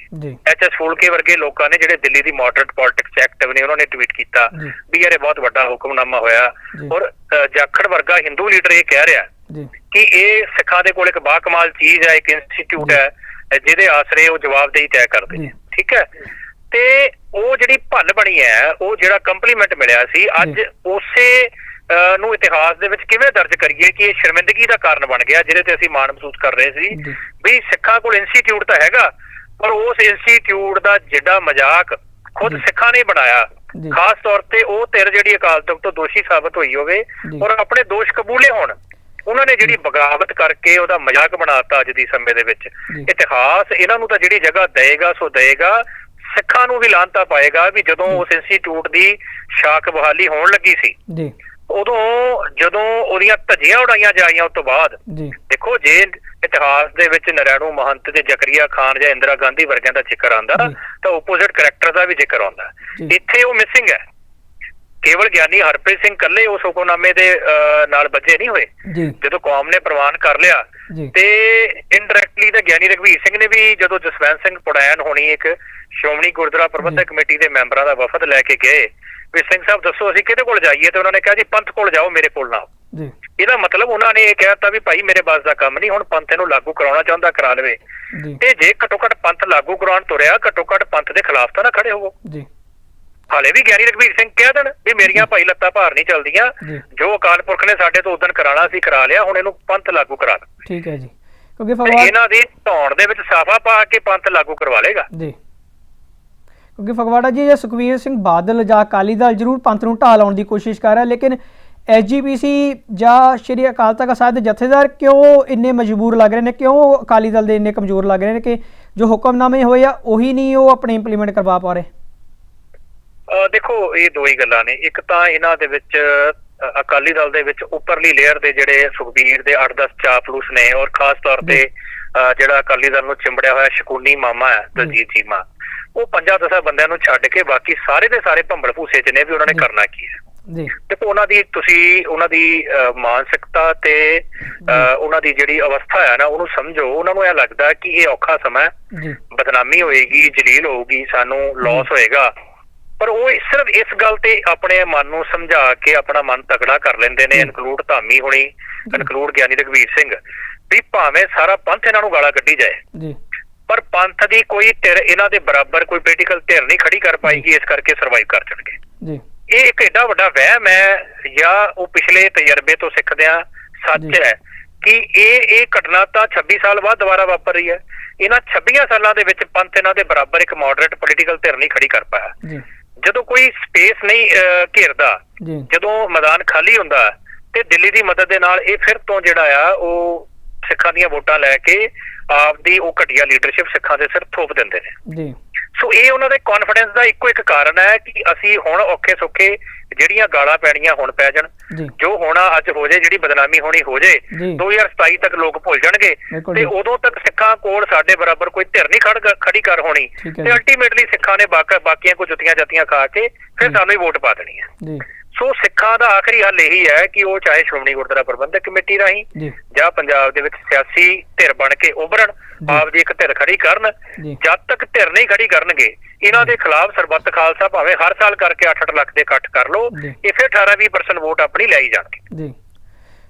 ਐਚ ਐਸ ਫੂਲਕੇ ਵਰਗੇ ਲੋਕਾਂ ਨੇ ਜਿਹੜੇ ਦਿੱਲੀ ਦੀ ਮਾਡਰੇਟ ਪੋਲਿਟਿਕਸ ਐਕਟਿਵ ਨੇ ਉਹਨਾਂ ਨੇ ਟਵੀਟ ਕੀਤਾ। ਵੀ ਯਾਰ ਇਹ ਬਹੁਤ ਵੱਡਾ ਹੁਕਮਨਾਮਾ ਹੋਇਆ। ਔਰ ਜਾਖੜ ਵਰਗਾ ਹਿੰਦੂ ਲੀਡਰ ਇਹ ਕਹਿ ਰਿਹਾ ਜੀ ਕਿ ਇਹ ਸਿੱਖਾਂ ਦੇ ਕੋਲ ਇੱਕ ਬਾਕਮਾਲ ਚੀਜ਼ ਹੈ ਇੱਕ ਇੰਸਟੀਚਿਊਟ ਹੈ ਜਿਹਦੇ ਆਸਰੇ ਉਹ ਜਵਾਬਦੇਹੀ ਤੈਅ ਕਰਦੇ। ਨੇ ਠੀਕ ਹੈ ਤੇ ਉਹ ਜਿਹੜੀ ਭੰਨ ਬਣੀ ਹੈ ਉਹ ਜਿਹੜਾ ਕੰਪਲੀਮੈਂਟ ਮਿਲਿਆ ਸੀ ਅੱਜ। ਉਸੇ ਨੂੰ ਇਤਿਹਾਸ ਦੇ ਵਿੱਚ ਕਿਵੇਂ ਦਰਜ ਕਰੀਏ ਕਿ ਇਹ ਸ਼ਰਮਿੰਦਗੀ ਦਾ ਕਾਰਨ ਬਣ ਗਿਆ ਜਿਹਦੇ ਤੇ ਅਸੀਂ ਮਾਣ ਮਹਿਸੂਸ ਕਰ ਰਹੇ ਸੀ। ਵੀ ਸਿੱਖਾਂ ਕੋਲ ਇੰਸਟੀਚਿਊਟ ਤਾਂ ਹੈਗਾ ਪਰ ਉਸ ਇੰਸਟੀਚਿਊਟ ਦਾ ਜਿਹੜਾ ਮਜ਼ਾਕ ਖੁਦ। ਸਿੱਖਾਂ ਨੇ ਬਣਾਇਆ। ਖਾਸ ਤੌਰ ਤੇ ਉਹ ਧਿਰ ਜਿਹੜੀ ਅਕਾਲ ਤਖਤ ਤੋਂ ਦੋਸ਼ੀ ਸਾਬਤ ਹੋਈ ਹੋਵੇ। ਔਰ ਆਪਣੇ ਦੋਸ਼ ਕਬੂਲੇ ਹੋਣ ਉਹਨਾਂ ਨੇ ਜਿਹੜੀ ਬਗਾਵਤ ਕਰਕੇ ਉਹਦਾ ਮਜ਼ਾਕ ਬਣਾਤਾ ਅੱਜ ਦੀ ਸਮੇਂ ਦੇ ਵਿੱਚ। ਇਤਿਹਾਸ ਇਹਨਾਂ ਨੂੰ ਤਾਂ ਜਿਹੜੀ ਜਗ੍ਹਾ ਦੇਏਗਾ ਸੋ ਦੇਏਗਾ ਸਿੱਖਾਂ ਨੂੰ ਵੀ ਲਾਂਤਾ ਪਾਏਗਾ ਵੀ ਜਦੋਂ। ਉਸ ਇੰਸਟੀਚਿਊਟ ਦੀ ਸ਼ਾਖ ਬਹਾਲੀ ਹੋਣ ਲੱਗੀ ਸੀ ਜੀ ਉਦੋਂ ਜਦੋਂ ਉਹਦੀਆਂ ਧੱਜੀਆਂ ਉਡਾਈਆਂ ਜਾਈਆਂ ਉਸ ਤੋਂ ਬਾਅਦ ਜੀ ਦੇਖੋ ਜੇ ਇਤਿਹਾਸ ਦੇ ਵਿੱਚ ਨਰੈਣੂ ਮਹੰਤ ਤੇ ਜ਼ਕਰੀਆ ਖਾਨ ਜਾਂ ਇੰਦਰਾ ਗਾਂਧੀ ਵਰਗਿਆਂ ਦਾ ਜ਼ਿਕਰ ਆਉਂਦਾ। ਤਾਂ ਆਪੋਜ਼ਿਟ ਕਰੈਕਟਰ ਦਾ ਵੀ ਜ਼ਿਕਰ ਆਉਂਦਾ। ਇੱਥੇ ਉਹ ਮਿਸਿੰਗ ਹੈ ਕੇਵਲ ਗਿਆਨੀ ਹਰਪ੍ਰੀਤ ਸਿੰਘ ਕੱਲੇ ਉਸ ਹੁਕਮਨਾਮੇ ਦੇ ਨਾਲ ਬੱਜੇ ਨਹੀਂ ਹੋਏ। ਜੀ। ਜਦੋਂ ਕੌਮ ਨੇ ਪ੍ਰਵਾਨ ਕਰ ਲਿਆ ਤੇ ਇਨਡਾਇਰੈਕਟਲੀ ਤਾਂ ਗਿਆਨੀ ਰਘਵੀਰ ਸਿੰਘ ਨੇ ਵੀ ਜਦੋਂ ਜਸਵੰਤ ਸਿੰਘ ਪੜੈਨ ਹੋਣੀ ਇੱਕ ਸ਼੍ਰੋਮਣੀ ਗੁਰਦੁਆਰਾ ਪ੍ਰਬੰਧਕ ਕਮੇਟੀ ਦੇ ਮੈਂਬਰਾਂ ਦਾ ਵਫਦ ਲੈ ਕੇ ਗਏ ਵੀ ਸਿੰਘ ਸਾਹਿਬ ਦੱਸੋ ਅਸੀਂ ਕਿਹਦੇ ਕੋਲ ਜਾਈਏ? ਤੇ ਉਹਨਾਂ ਨੇ ਕਿਹਾ ਜੀ ਪੰਥ ਕੋਲ ਜਾਓ ਮੇਰੇ ਕੋਲ ਨਾ। ਜੀ। ਇਹਦਾ ਮਤਲਬ ਉਹਨਾਂ ਨੇ ਇਹ ਕਹਿਤਾ ਵੀ ਭਾਈ ਮੇਰੇ ਬਸ ਦਾ ਕੰਮ ਨਹੀਂ ਹੁਣ ਪੰਥ ਇਹਨੂੰ ਲਾਗੂ ਕਰਾਉਣਾ ਚਾਹੁੰਦਾ ਕਰਾ ਲਵੇ। ਤੇ ਜੇ ਘੱਟੋ ਘੱਟ ਪੰਥ ਲਾਗੂ ਕਰਾਉਣ ਤੁਰਿਆ ਘੱਟੋ ਘੱਟ ਪੰਥ ਦੇ ਖਿਲਾਫ ਤਾਂ ਨਾ ਖੜੇ ਹੋਵੋ। ਜੀ। ਹਾਲੇ ਵੀ ਗਿਆਨੀ ਰਘਵੀਰ ਸਿੰਘ ਕਹਿ ਦੇਣ ਵੀ ਮੇਰੀਆਂ ਭਾਈ ਲੱਤਾਂ ਭਾਰ ਨਹੀਂ ਚੱਲਦੀਆਂ। ਜੀ। ਜੋ ਅਕਾਲ ਪੁਰਖ ਨੇ ਸਾਡੇ ਤੋਂ ਉਦੋਂ ਕਰਾਣਾ ਸੀ ਕਰਾ ਲਿਆ ਹੁਣ ਇਹਨੂੰ ਪੰਥ ਲਾਗੂ ਕਰਾ ਲਓ ਠੀਕ ਹੈ ਜੀ। ਕਿਉਂਕਿ ਤੇ ਫਗਵਾੜਾ ਇਹਨਾਂ ਦੀ ਧੌਣ ਦੇ ਵਿੱਚ ਸਾਫਾ ਪਾ ਕੇ ਪੰਥ ਲਾਗੂ ਕਰਵਾ ਲੇਗਾ ਜੀ। ਕਿਉਂਕਿ ਫਗਵਾੜਾ ਜੀ ਇਹ ਸੁਖਵੀਰ ਸਿੰਘ ਬਾਦਲ ਜਾਂ ਅਕਾਲੀ ਦਲ ਜ਼ਰੂਰ ਪੰਥ ਨੂੰ ਢਾਹ ਲਾਉਣ ਦੀ ਕੋਸ਼ਿਸ਼ ਕਰ ਰਿਹਾ ਲੇਕਿਨ ਐਸਜੀਪੀਸੀ ਜਾਂ ਸ਼੍ਰੀ ਅਕਾਲ ਤਖਤ ਸਾਹਿਬ ਦੇ ਜਥੇਦਾਰ ਕਿਉਂ ਇੰਨੇ ਮਜਬੂਰ ਲੱਗ ਰਹੇ ਨੇ? ਕਿਉਂ ਅਕਾਲੀ ਦਲ ਦੇ ਇੰਨੇ ਕਮਜ਼ੋਰ ਲੱਗ ਰਹੇ ਨੇ ਕਿ ਜੋ ਹੁਕਮਨਾਮੇ ਹੋਏ ਆ ਉਹੀ ਨਹੀਂ ਉਹ ਆਪਣੇ ਇੰਪਲੀਮੈਂਟ ਕਰਵਾ ਪਾ ਰਹੇ? ਦੇਖੋ ਇਹ ਦੋ ਹੀ ਗੱਲਾਂ ਨੇ। ਇੱਕ ਤਾਂ ਇਹਨਾਂ ਦੇ ਵਿੱਚ ਅਕਾਲੀ ਦਲ ਦੇ ਵਿੱਚ ਉੱਪਰਲੀ ਲੇਅਰ ਦੇ ਜਿਹੜੇ ਸੁਖਬੀਰ ਦੇ 8-10 ਚਾਪਲੂਸ ਨੇ ਔਰ ਖਾਸ ਤੌਰ ਤੇ ਜਿਹੜਾ ਅਕਾਲੀ ਦਲ ਨੂੰ ਚਿੰਬੜਿਆ ਹੋਇਆ ਸ਼ਕੂਨੀ ਮਾਮਾ ਹੈ ਦਲਜੀਤ ਚੀਮਾ ਉਹ ਪੰਜਾਂ ਦਸਾਂ ਬੰਦਿਆਂ ਨੂੰ ਛੱਡ ਕੇ ਬਾਕੀ ਸਾਰੇ ਦੇ ਸਾਰੇ ਭੰਬਲ ਭੂਸੇ ਚ ਨੇ ਵੀ ਉਹਨਾਂ ਨੇ। ਕਰਨਾ ਕੀ ਹੈ। ਜੀ। ਦੇਖੋ ਉਹਨਾਂ ਦੀ ਤੁਸੀਂ ਉਹਨਾਂ ਦੀ ਮਾਨਸਿਕਤਾ ਤੇ ਉਹਨਾਂ ਦੀ ਜਿਹੜੀ ਅਵਸਥਾ ਹੈ ਨਾ ਉਹਨੂੰ ਸਮਝੋ। ਉਹਨਾਂ ਨੂੰ ਇਹ ਲੱਗਦਾ ਕਿ ਇਹ ਔਖਾ ਸਮਾਂ ਹੈ। ਜੀ। ਬਦਨਾਮੀ ਹੋਏਗੀ ਜਲੀਲ ਹੋਊਗੀ ਸਾਨੂੰ ਲਾਸ ਹੋਏਗਾ। ਪਰ ਉਹ ਸਿਰਫ ਇਸ ਗੱਲ ਤੇ ਆਪਣੇ ਮਨ ਨੂੰ ਸਮਝਾ ਕੇ ਆਪਣਾ ਮਨ ਤਕੜਾ ਕਰ ਲੈਂਦੇ ਨੇ। ਇਨਕਲੂਡ ਧਾਮੀ ਹੋਣੀ ਇਨਕਲੂਡ ਗਿਆਨੀ ਰਘਵੀਰ ਸਿੰਘ ਵੀ ਭਾਵੇਂ ਸਾਰਾ ਪੰਥ ਇਹਨਾਂ ਨੂੰ ਗਾਲਾਂ ਕੱਢੀ ਜਾਏ। ਜੀ। ਪਰ ਪੰਥ ਦੀ ਕੋਈ ਧਿਰ ਇਹਨਾਂ ਦੇ ਬਰਾਬਰ ਕੋਈ ਪੋਲੀਟੀਕਲ ਧਿਰ ਨਹੀਂ ਖੜੀ ਕਰ ਪਾਏਗੀ ਇਸ ਕਰਕੇ ਸਰਵਾਈਵ ਕਰ ਜਾਣਗੇ। ਜੀ। ਇਹ ਇੱਕ ਏਡਾ ਵੱਡਾ ਵਹਿਮ ਹੈ ਜਾਂ ਉਹ ਪਿਛਲੇ ਤਜਰਬੇ ਤੋਂ ਸਿੱਖਦਿਆਂ ਸੱਚ ਜੀ। ਹੈ ਕਿ ਇਹ ਇਹ ਘਟਨਾ ਤਾਂ 26 ਸਾਲ ਬਾਅਦ ਦੁਬਾਰਾ ਵਾਪਰ ਰਹੀ ਹੈ। ਇਹਨਾਂ 26 ਸਾਲਾਂ ਦੇ ਵਿੱਚ ਪੰਥ ਇਹਨਾਂ ਦੇ ਬਰਾਬਰ ਇੱਕ ਮੋਡਰੇਟ ਪੋਲੀਟੀਕਲ ਧਿਰ ਨਹੀਂ ਖੜੀ ਕਰ ਪਾਇਆ। ਜੀ। ਜਦੋਂ ਕੋਈ ਸਪੇਸ ਨਹੀਂ ਘੇਰਦਾ ਜਦੋਂ ਮੈਦਾਨ ਖਾਲੀ ਹੁੰਦਾ ਤੇ ਦਿੱਲੀ ਦੀ ਮਦਦ ਦੇ ਨਾਲ ਇਹ ਫਿਰ ਤੋਂ ਜਿਹੜਾ ਆ ਉਹ ਸਿੱਖਾਂ ਦੀਆਂ ਵੋਟਾਂ ਲੈ ਕੇ ਆਪਦੀ ਉਹ ਘਟੀਆ ਲੀਡਰਸ਼ਿਪ ਸਿੱਖਾਂ ਦੇ ਸਿਰ ਥੋਪ ਦਿੰਦੇ ਨੇ। ਜੀ। ਸੋ ਇਹ ਉਹਨਾਂ ਦੇ ਕੌਨਫੀਡੈਂਸ ਦਾ ਇੱਕੋ ਇੱਕ ਕਾਰਨ ਹੈ ਕਿ ਅਸੀਂ ਹੁਣ ਔਖੇ ਸੌਖੇ ਜਿਹੜੀਆਂ ਗਾਲਾਂ ਪੈਣੀਆਂ ਹੁਣ ਪੈ ਜਾਣ ਜੀ ਜੋ ਹੋਣਾ ਅੱਜ ਹੋ ਜਾਏ ਜਿਹੜੀ ਬਦਨਾਮੀ ਹੋਣੀ ਹੋ ਜਾਏ ਜੀ। 2027 ਤੱਕ ਲੋਕ ਭੁੱਲ ਜਾਣਗੇ ਬਿਲਕੁਲ ਤੇ ਜੀ। ਉਦੋਂ ਤੱਕ ਸਿੱਖਾਂ ਕੋਲ ਸਾਡੇ ਬਰਾਬਰ ਕੋਈ ਧਿਰ ਨਹੀਂ ਖੜ ਖੜੀ ਕਰ ਹੋਣੀ ਠੀਕ ਹੈ ਤੇ ਜੀ। ਅਲਟੀਮੇਟਲੀ ਸਿੱਖਾਂ ਨੇ ਬਾਕੀ ਬਾਕੀਆਂ ਕੋ ਜੁੱਤੀਆਂ ਜੱਤੀਆਂ ਖਾ ਕੇ ਫਿਰ ਜੀ। ਸਾਨੂੰ ਹੀ ਵੋਟ ਪਾ ਦੇਣੀ ਹੈ ਜੀ ਸੋ ਸਿੱਖਾਂ ਦਾ ਆਖਰੀ ਹੱਲ ਇਹੀ ਹੈ ਕਿ ਉਹ ਚਾਹੇ ਸ਼੍ਰੋਮਣੀ ਗੁਰਦੁਆਰਾ ਪ੍ਰਬੰਧਕ ਕਮੇਟੀ ਰਾਹੀਂ ਜੀ। ਪੰਜਾਬ ਦੇ ਵਿੱਚ ਸਿਆਸੀ ਧਿਰ ਬਣ ਕੇ ਉਭਰਨ ਜੀ। ਆਪਦੀ ਇੱਕ ਧਿਰ ਖੜੀ ਕਰਨ ਜਦ ਤੱਕ ਧਿਰ ਨਹੀਂ ਖੜੀ ਕਰਨਗੇ ਇਹਨਾਂ ਦੇ ਖਿਲਾਫ ਸਰਬੱਤ ਖਾਲਸਾ ਭਾਵੇਂ ਹਰ ਸਾਲ ਕਰਕੇ 8-8 ਲੱਖ ਦੇ ਇਕੱਠ ਕਰ ਲੋ ਜੀ। ਇਹ ਫਿਰ 18-20% ਵੋਟ ਆਪਣੀ ਲੈ ਹੀ ਜਾਣਗੇ। ਜੀ।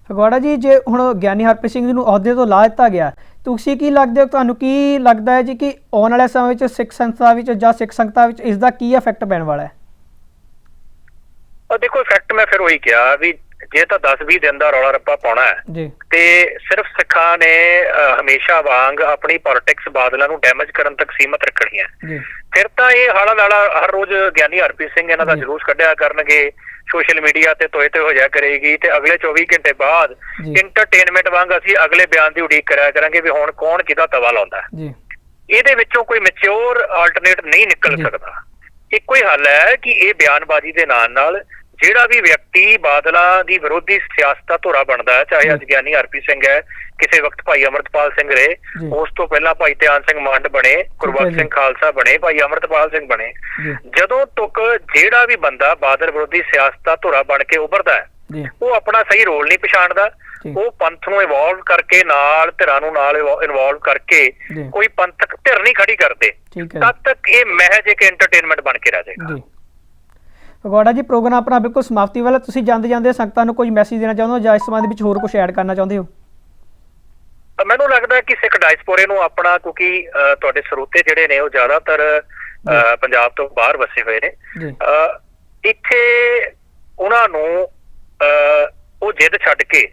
ਫਗਵਾੜਾ ਜੀ ਜੇ ਹੁਣ ਗਿਆਨੀ ਹਰਪ੍ਰੀਤ ਸਿੰਘ ਜੀ ਨੂੰ ਅਹੁਦੇ ਤੋਂ ਲਾ ਦਿੱਤਾ ਗਿਆ ਤੁਸੀਂ ਕੀ ਲੱਗਦੇ ਹੋ ਤੁਹਾਨੂੰ ਕੀ ਲੱਗਦਾ ਹੈ ਜੀ ਕਿ ਆਉਣ ਵਾਲੇ ਸਮੇਂ ਵਿੱਚ ਸਿੱਖ ਸੰਸਥਾ ਵਿੱਚ ਜਾਂ ਸਿੱਖ ਸੰਗਤਾਂ ਵਿੱਚ ਇਸ ਦਾ ਕੀ ਇਫੈਕਟ ਪੈਣ ਵਾਲਾ ਹੈ? ਉਹ ਦੇਖੋ ਇਫੈਕਟ ਮੈਂ ਫਿਰ ਉਹੀ ਕਿਹਾ ਵੀ ਜੇ ਤਾਂ 10-20 ਦਿਨ ਦਾ ਰੌਲਾ ਰੱਪਾ ਪਾਉਣਾ ਹੈ ਤੇ ਸਿਰਫ ਸਿੱਖਾਂ ਨੇ ਹਮੇਸ਼ਾ ਵਾਂਗ ਆਪਣੀ ਪੋਲਿਟਿਕਸ ਬਾਦਲਾਂ ਨੂੰ ਡੈਮੇਜ ਕਰਨ ਤੱਕ ਸੀਮਤ ਰੱਖਣੀ ਹੈ ਫਿਰ ਤਾਂ ਇਹ ਹਾਲਾ ਲਾਲਾ ਹਰ ਰੋਜ਼ ਗਿਆਨੀ ਹਰਪ੍ਰੀਤ ਸਿੰਘ ਇਹਨਾਂ ਦਾ। ਜਲੂਸ ਕੱਢਿਆ ਕਰਨਗੇ ਸੋਸ਼ਲ ਮੀਡੀਆ ਤੇ ਤੋਏ ਤੇ ਹੋ ਜਾ ਕਰੇਗੀ ਤੇ ਅਗਲੇ 24 ਘੰਟੇ ਬਾਅਦ ਜੀ। ਇੰਟਰਟੇਨਮੈਂਟ ਵਾਂਗ ਅਸੀਂ ਅਗਲੇ ਬਿਆਨ ਦੀ ਉਡੀਕ ਕਰਿਆ ਕਰਾਂਗੇ ਵੀ ਹੁਣ ਕੌਣ ਕਿਹਦਾ ਤਵਾ ਲਾਉਂਦਾ। ਜੀ ਇਹਦੇ ਵਿੱਚੋਂ ਕੋਈ ਮੈਚੁਰ ਆਲਟਰਨੇਟ ਨਹੀਂ ਨਿਕਲ। ਸਕਦਾ ਇੱਕੋ ਹੀ ਹੱਲ ਹੈ ਕਿ ਇਹ ਬਿਆਨਬਾਜ਼ੀ ਦੇ ਨਾਲ ਨਾਲ ਜਿਹੜਾ ਵੀ ਵਿਅਕਤੀ ਬਾਦਲਾਂ ਦੀ ਵਿਰੋਧੀ ਸਿਆਸਤ ਦਾ ਧੁਰਾ ਬਣਦਾ ਹੈ ਚਾਹੇ। ਅੱਜ ਗਿਆਨੀ ਹਰਪ੍ਰੀਤ ਸਿੰਘ ਹੈ ਕਿਸੇ ਵਕਤ ਭਾਈ ਅਮਰਤਪਾਲ ਸਿੰਘ ਰਹੇ। ਉਸ ਤੋਂ ਪਹਿਲਾਂ ਭਾਈ ਧਿਆਨ ਸਿੰਘ ਮੰਡ ਬਣੇ ਗੁਰਬਖਸ਼। ਸਿੰਘ ਖਾਲਸਾ ਬਣੇ ਭਾਈ ਅਮਰਤਪਾਲ ਸਿੰਘ ਬਣੇ ਜਦੋਂ ਤੱਕ ਜਿਹੜਾ ਵੀ ਬੰਦਾ ਬਾਦਲ ਵਿਰੋਧੀ ਸਿਆਸਤ ਦਾ ਧੁਰਾ ਬਣ ਕੇ ਉੱਭਰਦਾ ਹੈ ਉਹ ਆਪਣਾ ਸਹੀ ਰੋਲ ਨਹੀਂ ਪਛਾਣਦਾ। ਉਹ ਪੰਥ ਨੂੰ ਇਵੋਲਵ ਕਰਕੇ ਨਾਲ ਧਿਰਾਂ ਨੂੰ ਨਾਲ ਇਨਵੋਲਵ ਕਰਕੇ। ਕੋਈ ਪੰਥਕ ਧਿਰ ਨਹੀਂ ਖੜੀ ਕਰਦੇ ਤਦ ਤੱਕ ਇਹ ਮਹਿਜ ਇੱਕ ਐਂਟਰਟੇਨਮੈਂਟ ਬਣ ਕੇ ਰਹਿ ਜਾਏਗਾ ਫਗਵਾੜਾ ਜੀ ਪ੍ਰੋਗਰਾਮ ਆਪਣਾ ਬਿਲਕੁਲ ਸਮਾਪਤੀ ਵਾਲਾ। ਤੁਸੀਂ ਜਾਂਦੇ ਜਾਂਦੇ ਸੰਗਤਾਂ ਨੂੰ ਕੋਈ ਮੈਸੇਜ ਦੇਣਾ ਚਾਹੁੰਦੇ ਹੋ ਜਾਂ ਇਸ ਸੰਬੰਧ ਵਿੱਚ ਹੋਰ ਕੁਝ ਐਡ ਕਰਨਾ ਚਾਹੁੰਦੇ ਹੋ? ਮੈਨੂੰ ਲੱਗਦਾ ਕਿ ਸਿੱਖ ਡਾਇਸਪੋਰੇ ਨੂੰ ਆਪਣਾ ਕਿਉਂਕਿ ਤੁਹਾਡੇ ਸਰੋਤੇ ਜਿਹੜੇ ਨੇ ਉਹ ਜ਼ਿਆਦਾਤਰ ਪੰਜਾਬ ਤੋਂ ਬਾਹਰ ਵਸੇ ਹੋਏ ਨੇ। ਇੱਥੇ ਉਹਨਾਂ ਨੂੰ ਉਹ ਜਿੱਦ ਛੱਡ ਕੇ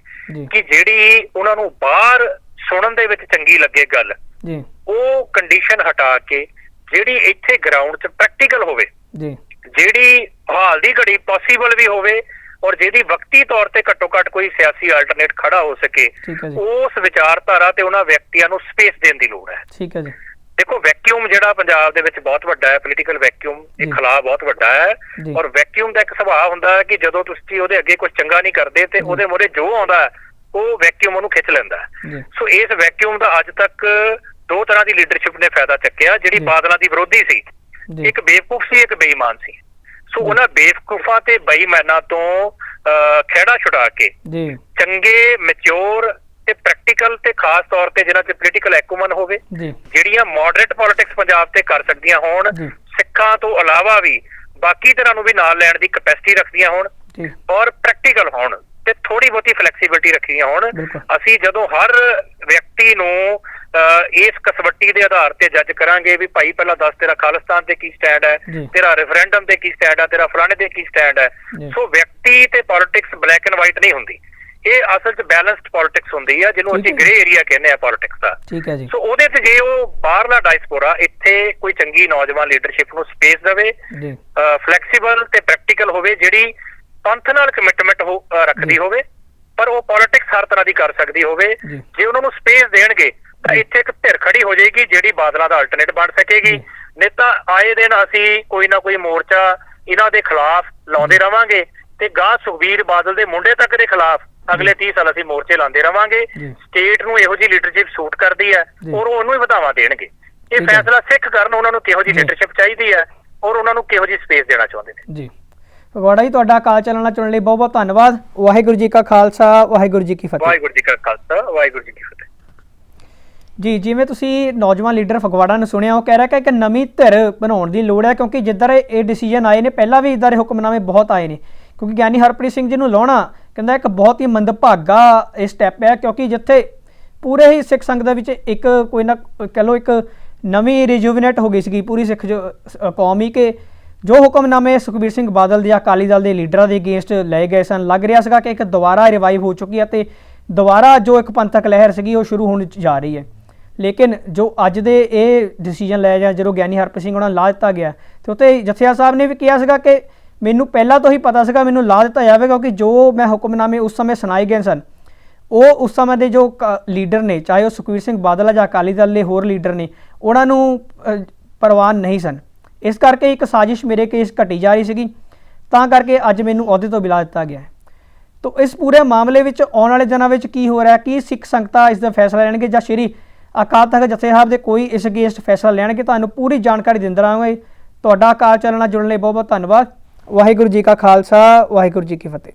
ਕਿ ਜਿਹੜੀ ਉਹਨਾਂ ਨੂੰ ਬਾਹਰ ਸੁਣਨ ਦੇ ਵਿੱਚ ਚੰਗੀ ਲੱਗੇ ਗੱਲ ਜੀ। ਉਹ ਕੰਡੀਸ਼ਨ ਹਟਾ ਕੇ ਜਿਹੜੀ ਇੱਥੇ ਗਰਾਊਂਡ 'ਚ ਪ੍ਰੈਕਟੀਕਲ ਹੋਵੇ ਜੀ। ਜਿਹੜੀ ਹਾਲ ਦੀ ਘੜੀ ਪੋਸੀਬਲ ਵੀ ਹੋਵੇ ਔਰ ਜਿਹਦੀ ਵਕਤੀ ਤੌਰ ਤੇ ਘੱਟੋ ਘੱਟ ਕੋਈ ਸਿਆਸੀ ਆਲਟਰਨੇਟ ਖੜਾ ਹੋ ਸਕੇ ਉਸ ਵਿਚਾਰਧਾਰਾ ਤੇ ਉਹਨਾਂ ਵਿਅਕਤੀਆਂ ਨੂੰ ਸਪੇਸ ਦੇਣ ਦੀ ਲੋੜ ਹੈ। ਠੀਕ ਹੈ ਜੀ। ਦੇਖੋ ਵੈਕਿਊਮ ਜਿਹੜਾ ਪੰਜਾਬ ਦੇ ਵਿੱਚ ਬਹੁਤ ਵੱਡਾ ਹੈ ਪੋਲੀਟੀਕਲ ਵੈਕਿਊਮ। ਇਹ ਖਲਾ ਬਹੁਤ ਵੱਡਾ ਹੈ। ਔਰ ਵੈਕਿਊਮ ਦਾ ਇੱਕ ਸੁਭਾਅ ਹੁੰਦਾ ਹੈ ਕਿ ਜਦੋਂ ਤੁਸੀਂ ਉਹਦੇ ਅੱਗੇ ਕੁਝ ਚੰਗਾ ਨਹੀਂ ਕਰਦੇ ਤੇ ਉਹਦੇ ਮੂਹਰੇ ਜੋ ਆਉਂਦਾ ਉਹ ਵੈਕਿਊਮ ਉਹਨੂੰ ਖਿੱਚ ਲੈਂਦਾ ਸੋ ਇਸ ਵੈਕਿਊਮ ਦਾ ਅੱਜ ਤੱਕ ਦੋ ਤਰ੍ਹਾਂ ਦੀ ਲੀਡਰਸ਼ਿਪ ਨੇ ਫਾਇਦਾ ਚੱਕਿਆ ਜਿਹੜੀ। ਬਾਦਲਾਂ ਦੀ ਵਿਰੋਧੀ ਸੀ। ਇੱਕ ਬੇਵਕੂਫ ਸੀ ਇੱਕ ਬੇਈਮਾਨ ਸੀ। ਸੋ ਉਹਨਾਂ ਬੇਵਕੂਫਾਂ ਤੇ ਬੇਈਮਾਨਾਂ ਤੋਂ ਖਹਿੜਾ ਛੁਡਾ ਕੇ ਜੀ। ਚੰਗੇ ਮੈਚੁਰ ਤੇ ਪ੍ਰੈਕਟੀਕਲ ਤੇ ਖਾਸ ਤੌਰ ਤੇ ਜਿਨ੍ਹਾਂ 'ਚ ਪੋਲੀਟੀਕਲ ਐਕੂਮਨ ਹੋਵੇ ਜਿਹੜੀਆਂ ਮੋਡਰੇਟ ਪੋਲਿਟਿਕਸ ਪੰਜਾਬ ਤੇ ਕਰ ਸਕਦੀਆਂ ਹੋਣ। ਸਿੱਖਾਂ ਤੋਂ ਇਲਾਵਾ ਵੀ ਬਾਕੀ ਤਰ੍ਹਾਂ ਨੂੰ ਵੀ ਨਾਲ ਲੈਣ ਦੀ ਕਪੈਸਿਟੀ ਰੱਖਦੀਆਂ ਹੋਣ ਔਰ ਪ੍ਰੈਕਟੀਕਲ ਹੋਣ ਤੇ ਥੋੜੀ ਬਹੁਤੀ ਫਲੈਕਸੀਬਿਲਟੀ ਰੱਖੀਆਂ ਹੋਣ। ਅਸੀਂ ਜਦੋਂ ਹਰ ਵਿਅਕਤੀ ਨੂੰ ਇਸ ਕਸਵੱਟੀ ਦੇ ਆਧਾਰ ਤੇ ਜੱਜ ਕਰਾਂਗੇ ਵੀ ਭਾਈ ਪਹਿਲਾਂ ਦੱਸ ਤੇਰਾ ਖਾਲਿਸਤਾਨ ਤੇ ਕੀ ਸਟੈਂਡ ਹੈ। ਤੇਰਾ ਰੈਫਰੈਂਡਮ ਤੇ ਕੀ ਸਟੈਂਡ ਹੈ ਤੇਰਾ ਫਲਾਣੇ ਤੇ ਕੀ ਸਟੈਂਡ ਹੈ। ਸੋ ਵਿਅਕਤੀ ਤੇ ਪੋਲਿਟਿਕਸ ਬਲੈਕ ਐਂਡ ਵਾਈਟ ਨਹੀਂ ਹੁੰਦੀ ਇਹ ਅਸਲ 'ਚ ਬੈਲੈਂਸਡ ਪੋਲਿਟਿਕਸ ਹੁੰਦੀ ਹੈ ਜਿਹਨੂੰ ਅਸੀਂ। ਗ੍ਰੇ ਏਰੀਆ ਕਹਿੰਦੇ ਆ ਪੋਲਿਟਿਕਸ ਦਾ ਠੀਕ ਹੈ ਜੀ ਸੋ ਉਹਦੇ ਤੇ ਜੇ ਉਹ ਬਾਹਰਲਾ ਡਾਇਸਪੋਰਾ ਇੱਥੇ ਕੋਈ ਚੰਗੀ ਨੌਜਵਾਨ ਲੀਡਰਸ਼ਿਪ ਨੂੰ ਸਪੇਸ ਦੇਵੇ ਜੀ ਫਲੈਕਸੀਬਲ ਤੇ ਪ੍ਰੈਕਟੀਕਲ ਹੋਵੇ ਜਿਹੜੀ ਪੰਥ ਨਾਲ ਕਮਿਟਮੈਂਟ ਰੱਖਦੀ। ਹੋਵੇ ਪਰ ਉਹ ਪੋਲਿਟਿਕਸ ਹਰ ਤਰ੍ਹਾਂ ਦੀ ਕਰ ਸਕਦੀ ਹੋਵੇ। ਜੇ ਉਹਨਾਂ ਨੂੰ ਸਪੇਸ ਦੇਣਗੇ ਤਾਂ। ਇੱਥੇ ਇੱਕ ਧਿਰ ਖੜੀ ਹੋ ਜਾਏਗੀ ਜਿਹੜੀ ਬਾਦਲਾਂ ਦਾ ਅਲਟਰਨੇਟ ਬਣ ਸਕੇਗੀ। ਨਹੀਂ ਤਾਂ ਆਏ ਦਿਨ ਅਸੀਂ ਕੋਈ ਨਾ ਕੋਈ ਮੋਰਚਾ ਇਹਨਾਂ ਦੇ ਖਿਲਾਫ ਲਾਉਂਦੇ ਰਵਾਂਗੇ ਤੇ ਗਾਂ ਸੁਖਬੀਰ ਬਾਦਲ ਦੇ ਮੁੰਡੇ ਤੱਕ ਦੇ ਖਿਲਾਫ ਅਗਲੇ 30 ਸਾਲ ਅਸੀਂ ਮੋਰਚੇ ਲਾਉਂਦੇ ਰਵਾਂਗੇ। ਸਟੇਟ ਨੂੰ ਇਹੋ ਜੀ ਲੀਡਰਸ਼ਿਪ ਸੂਟ ਕਰਦੀ ਹੈ। ਔਰ ਉਹ ਉਹਨੂੰ ਹੀ ਵਧਾਵਾ ਦੇਣਗੇ ਇਹ ਹੈ। ਫੈਸਲਾ ਸਿੱਖ ਕਰਨ ਉਹਨਾਂ ਨੂੰ ਕਿਹੋ ਜੀ। ਲੀਡਰਸ਼ਿਪ ਚਾਹੀਦੀ ਹੈ ਔਰ ਉਹਨਾਂ ਨੂੰ ਕਿਹੋ ਜੀ ਸਪੇਸ ਦੇਣਾ ਚਾਹੁੰਦੇ ਨੇ ਜੀ ਫਗਵਾੜਾ ਜੀ ਤੁਹਾਡਾ ਕਾਲ ਚੱਲਣਾ ਚੁਣਨ ਲਈ ਬਹੁਤ ਬਹੁਤ ਧੰਨਵਾਦ ਵਾਹਿਗੁਰੂ ਜੀ ਕਾ ਖਾਲਸਾ ਵਾਹਿਗੁਰੂ ਜੀ ਕੀ ਫਤਿਹ ਵਾਹਿਗੁਰੂ ਜੀ ਕਾ ਖਾਲਸਾ ਵਾਹਿਗੁਰੂ ਜੀ ਕੀ ਫਤਿਹ ਜੀ ਜਿਵੇਂ ਤੁਸੀਂ ਨੌਜਵਾਨ ਲੀਡਰ ਫਗਵਾੜਾ ਨੂੰ ਸੁਣਿਆ ਉਹ ਕਹਿ ਰਿਹਾ ਕਿ ਇੱਕ ਨਵੀਂ ਧਿਰ ਬਣਾਉਣ ਦੀ ਲੋੜ ਹੈ ਕਿਉਂਕਿ ਜਿੱਦਾਂ ਇਹ- ਡਿਸੀਜਨ ਆਏ ਨੇ ਪਹਿਲਾਂ ਵੀ ਇਦਾਂ ਦੇ ਹੁਕਮਨਾਮੇ ਬਹੁਤ ਆਏ ਨੇ। ਕਿਉਂਕਿ ਗਿਆਨੀ ਹਰਪ੍ਰੀਤ ਸਿੰਘ ਜੀ ਨੂੰ ਲਾਉਣਾ ਕਹਿੰਦਾ ਇੱਕ ਬਹੁਤ ਹੀ ਮੰਦਭਾਗਾ ਇਹ ਸਟੈਪ ਹੈ ਕਿਉਂਕਿ ਜਿੱਥੇ ਪੂਰੇ ਹੀ ਸਿੱਖ ਸੰਗਤ ਦੇ ਵਿੱਚ ਇੱਕ ਕੋਈ ਨਾ ਕਹ ਲਓ ਇੱਕ ਨਵੀਂ ਰਿਜੂਵਨੇਟ ਹੋ ਗਈ ਸੀਗੀ ਪੂਰੀ ਸਿੱਖ ਜੋ ਅ, ਕੌਮ ਹੀ ਕਿ ਜੋ ਹੁਕਮਨਾਮੇ ਸੁਖਬੀਰ ਸਿੰਘ ਬਾਦਲ ਦੇ ਅਕਾਲੀ ਦਲ ਦੇ ਲੀਡਰਾਂ ਦੇ ਅਗੇਂਸਟ ਲਏ ਗਏ ਸਨ। ਲੱਗ ਰਿਹਾ ਸੀਗਾ ਕਿ ਇੱਕ ਦੁਬਾਰਾ ਰਿਵਾਈਵ ਹੋ ਚੁੱਕੀ ਹੈ ਤੇ ਦੁਬਾਰਾ ਜੋ ਇੱਕ ਪੰਥਕ ਲਹਿਰ ਸੀਗੀ ਉਹ ਸ਼ੁਰੂ ਹੋਣ ਜਾ ਰਹੀ ਹੈ। ਲੇਕਿਨ ਜੋ ਅੱਜ ਦੇ ਇਹ ਡਿਸੀਜਨ ਲਿਆ ਜਾਂ ਜਦੋਂ ਗਿਆਨੀ ਹਰਪ੍ਰੀਤ ਸਿੰਘ ਉਹਨਾਂ ਨੂੰ ਲਾ ਦਿੱਤਾ ਗਿਆ ਤੇ ਉਤੇ ਜਥਿਆ ਸਾਹਿਬ ਨੇ ਵੀ ਕਿਹਾ ਸੀਗਾ ਕਿ ਮੈਨੂੰ ਪਹਿਲਾਂ ਤੋਂ ਹੀ ਪਤਾ ਸੀਗਾ ਮੈਨੂੰ ਲਾ ਦਿੱਤਾ ਜਾਵੇਗਾ ਕਿਉਂਕਿ ਜੋ ਮੈਂ ਹੁਕਮਨਾਮੇ ਉਸ ਸਮੇਂ ਸੁਣਾਏ ਗਏ ਸਨ ਉਹ ਉਸ ਸਮੇਂ ਦੇ ਜੋ ਕ- ਲੀਡਰ ਨੇ ਚਾਹੇ ਉਹ ਸੁਖਵੀਰ ਸਿੰਘ ਬਾਦਲ ਆ ਜਾਂ ਅਕਾਲੀ ਦਲ ਦੇ ਹੋਰ ਲੀਡਰ ਨੇ ਉਹਨਾਂ ਨੂੰ ਅ, ਪ੍ਰਵਾਨ ਨਹੀਂ ਸਨ। ਇਸ ਕਰਕੇ ਇੱਕ ਸਾਜ਼ਿਸ਼ ਮੇਰੇ ਕੇਸ ਘਟੀ ਜਾ ਰਹੀ ਸੀਗੀ ਤਾਂ ਕਰਕੇ ਅੱਜ ਮੈਨੂੰ ਅਹੁਦੇ ਤੋਂ ਬਿਲਾ ਦਿੱਤਾ ਗਿਆ ਹੈ। ਤੋ ਇਸ ਪੂਰੇ ਮਾਮਲੇ ਵਿੱਚ ਆਉਣ ਵਾਲੇ ਦਿਨਾਂ ਵਿੱਚ ਕੀ ਹੋ ਰਿਹਾ ਕੀ ਸਿੱਖ ਸੰਗਤਾਂ ਇਸ ਦਾ ਫੈਸਲਾ ਲੈਣਗੇ ਜਾਂ ਸ਼੍ਰੀ ਅਕਾਲ ਤਖਤ ਜਥੇ ਸਾਹਿਬ ਦੇ ਕੋਈ ਇਸ ਅਗੇਂਸਟ ਫੈਸਲਾ ਲੈਣਗੇ, ਤੁਹਾਨੂੰ ਪੂਰੀ ਜਾਣਕਾਰੀ ਦਿੰਦਾ ਰਹਾਂਗੇ। ਤੁਹਾਡਾ ਅਕਾਲ ਚੱਲਣਾ ਜੁੜਨ ਲਈ ਬਹੁਤ ਬਹੁਤ ਧੰਨਵਾਦ। ਵਾਹਿਗੁਰੂ ਜੀ ਕਾ ਖਾਲਸਾ, ਵਾਹਿਗੁਰੂ ਜੀ ਕੀ ਫਤਿਹ।